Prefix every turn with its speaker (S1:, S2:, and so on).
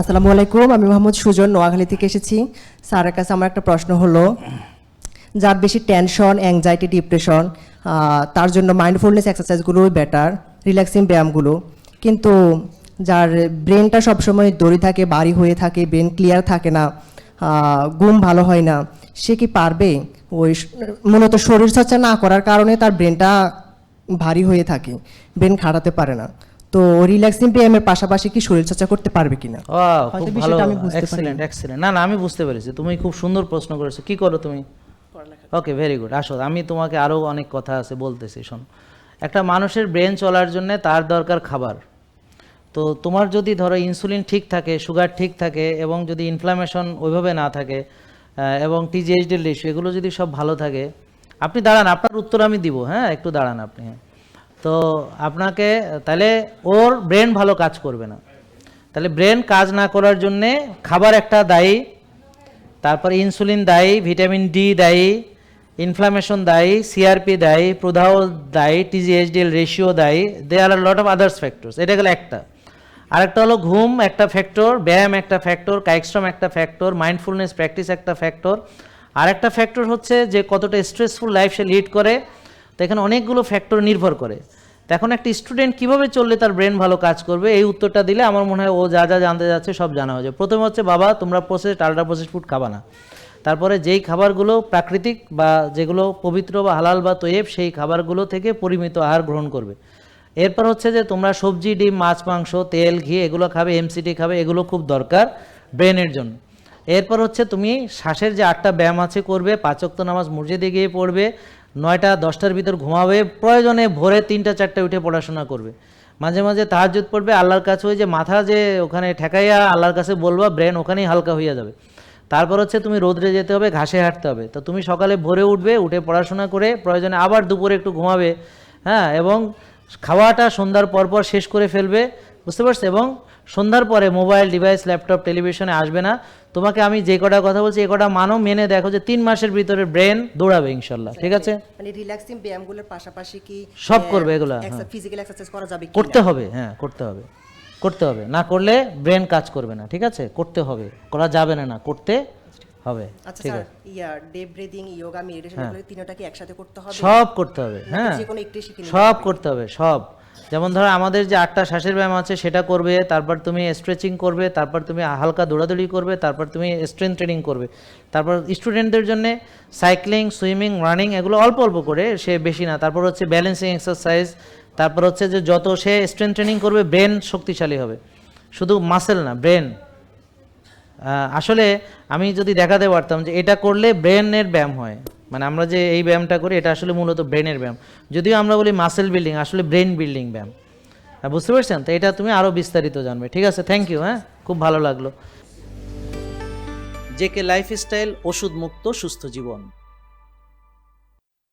S1: আসসালামু আলাইকুম, আমি মোহাম্মদ সুজন, নোয়াখালী থেকে এসেছি। স্যারের কাছে আমার একটা প্রশ্ন হলো, যার বেশি টেনশন অ্যাংজাইটি ডিপ্রেশন তার জন্য মাইন্ডফুলনেস এক্সারসাইজগুলোই বেটার রিল্যাক্সিং ব্যায়ামগুলো। কিন্তু যার ব্রেনটা সবসময় দড়ি থাকে, বাড়ি হয়ে থাকে ব্রেন ক্লিয়ার থাকে না ঘুম ভালো হয় না, সে কি পারবে ওই মূলত শরীরচর্চা না করার কারণে তার ব্রেনটা ভারী হয়ে থাকে ব্রেন খাটাতে পারে না। তো রিল্যাক্সিং ব্যায়ামের পাশাপাশি কি শরীরচর্চা করতে পারবে কিনা?
S2: খুব ভালো
S1: বিষয়টা আমি বুঝতে
S2: এক্সেলেন্ট এক্সেলেন্ট না না আমি বুঝতে পেরেছি। তুমি খুব সুন্দর প্রশ্ন করেছ। কি করো তুমি? ওকে ভেরি গুড আসো আমি তোমাকে আরও অনেক কথা আছে বলতেছি শোন। একটা মানুষের ব্রেন চলার জন্য তার দরকার খাবার। তো তোমার যদি ধরো ইনসুলিন ঠিক থাকে সুগার ঠিক থাকে এবং যদি ইনফ্লামেশন ওইভাবে না থাকে এবং টিজিএইচডি রেশিও এগুলো যদি সব ভালো থাকে আপনি দাঁড়ান আপনার উত্তর আমি দিব হ্যাঁ? একটু দাঁড়ান আপনি। হ্যাঁ তো আপনাকে, তাহলে ওর ব্রেন ভালো কাজ করবে না। তাহলে ব্রেন কাজ না করার জন্যে খাবার একটা দায়ী, তারপরে ইনসুলিন দায়ী, ভিটামিন ডি দায়ী ইনফ্লামেশন দায়ী সিআরপি দায়ী, প্রদাহ দায়ী টিজিএইচডিএল রেশিও দায়ী they are lot of others factors এটা গেল একটা। আরেকটা হলো ঘুম একটা ফ্যাক্টর ব্যায়াম একটা ফ্যাক্টর কাইক্সট্রম একটা ফ্যাক্টর মাইন্ডফুলনেস প্র্যাকটিস একটা ফ্যাক্টর আরেকটা ফ্যাক্টর হচ্ছে যে কতটা স্ট্রেসফুল লাইফ সে লিড করে তো এখানে অনেকগুলো ফ্যাক্টর নির্ভর করে। তো এখন একটা স্টুডেন্ট কীভাবে চললে তার ব্রেন ভালো কাজ করবে, এই উত্তরটা দিলে আমার মনে হয় ও যা যা জানতে যাচ্ছে সব জানা হয়ে যাবে। প্রথমে হচ্ছে, বাবা, তোমরা প্রসেস আল্ট্রা প্রসেস ফুড খাবা না। তারপরে যেই খাবারগুলো প্রাকৃতিক বা যেগুলো পবিত্র বা হালাল বা তৈব সেই খাবারগুলো থেকে পরিমিত আহার গ্রহণ করবে। এরপর হচ্ছে যে, তোমরা সবজি, ডিম, মাছ, মাংস, তেল, ঘি এগুলো খাবে এমসিটি খাবে, এগুলো খুব দরকার ব্রেনের জন্য। এরপর হচ্ছে, তুমি শ্বাসের যে আটটা ব্যায়াম আছে করবে পাঁচক্ত নামাজ মসজিদে গিয়ে পড়বে নয়টা, দশটার ভিতর ঘুমাবে, প্রয়োজনে ভোরে তিনটা, চারটে উঠে পড়াশোনা করবে। মাঝে মাঝে তাহাজুদ পড়বে, আল্লাহর কাছে ওই যে মাথা যে ওখানে ঠেকাইয়া আল্লাহর কাছে বলবা, ব্রেন ওখানেই হালকা হইয়া যাবে। তারপর হচ্ছে তুমি রোদ্রে যেতে হবে, ঘাসে হাঁটতে হবে। তো তুমি সকালে ভোরে উঠবে, উঠে পড়াশোনা করে, প্রয়োজনে আবার দুপুরে একটু ঘুমাবে হ্যাঁ এবং খাওয়াটা সন্ধ্যার পর পর শেষ করে ফেলবে বুঝতে পারছ এবং সন্ধ্যার পরে মোবাইল ডিভাইস ল্যাপটপ টেলিভিশনে আসবে না। তোমাকে আমি যে কটা কথা বলছি এ কটা মানো মেনে দেখো যে তিন মাসের ভিতরে ব্রেন দৌড়াবে ইনশাল্লাহ ঠিক আছে?
S1: মানে রিল্যাক্সিং ব্যায়ামগুলোর পাশাপাশি কি
S2: সব করবে এগুলা।
S1: ফিজিক্যাল এক্সারসাইজ করা যাবে
S2: করতে হবে হ্যাঁ করতে হবে। করতে হবে। না করলে ব্রেন কাজ করবে না ঠিক আছে? করতে হবে। করা যাবে না না করতে হবে
S1: আচ্ছা sir yeah day breathing yoga meditation এগুলো তিনটা কি একসাথে করতে হবে?
S2: সব করতে হবে হ্যাঁ।
S1: যে কোনো একটি শিখে
S2: সব করতে হবে সব। যেমন ধরো আমাদের যে আটটা শ্বাসের ব্যায়াম আছে, সেটা করবে, তারপর তুমি স্ট্রেচিং করবে, তারপর তুমি হালকা দৌড়াদৌড়ি করবে, তারপর তুমি স্ট্রেংথ ট্রেনিং করবে। তারপর স্টুডেন্টদের জন্য সাইক্লিং সুইমিং রানিং এগুলো অল্প অল্প করে, সে বেশি না। তারপর হচ্ছে ব্যালেন্সিং এক্সারসাইজ তারপর হচ্ছে যে যত সে স্ট্রেংথ ট্রেনিং করবে ব্রেন শক্তিশালী হবে। শুধু মাসেল না ব্রেন আসলে আমি যদি দেখাতে পারতাম যে এটা করলে ব্রেনের ব্যায়াম হয়। মানে আমরা যে এই ব্যায়ামটা করি এটা আসলে মূলত ব্রেনের ব্যায়াম। যদিও আমরা বলি মাসেল বিল্ডিং আসলে ব্রেন বিল্ডিং ব্যায়াম। হ্যাঁ, বুঝতে পারছেন? তো এটা তুমি আরও বিস্তারিত জানবে। ঠিক আছে থ্যাংক ইউ হ্যাঁ? খুব ভালো লাগল। জেকে লাইফস্টাইল ওষুধ মুক্ত সুস্থ জীবন।